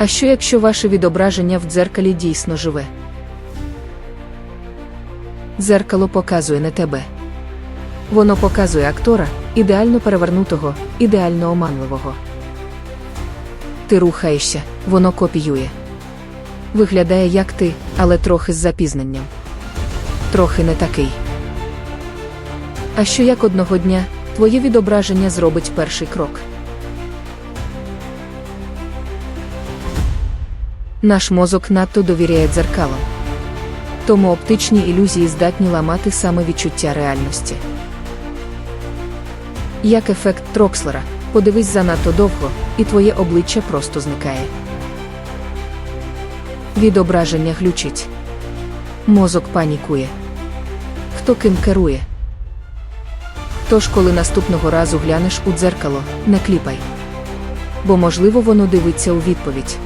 А що якщо ваше відображення в дзеркалі дійсно живе? Дзеркало показує не тебе. Воно показує актора, ідеально перевернутого, ідеально оманливого. Ти рухаєшся, воно копіює. Виглядає як ти, але трохи з запізненням. Трохи не такий. А що як одного дня твоє відображення зробить перший крок? Наш мозок надто довіряє дзеркалам. Тому оптичні ілюзії здатні ламати саме відчуття реальності. Як ефект Трокслера, подивись занадто довго, і твоє обличчя просто зникає. Відображення глючить. Мозок панікує. Хто ким керує? Тож, коли наступного разу глянеш у дзеркало, не кліпай. Бо, можливо, воно дивиться у відповідь.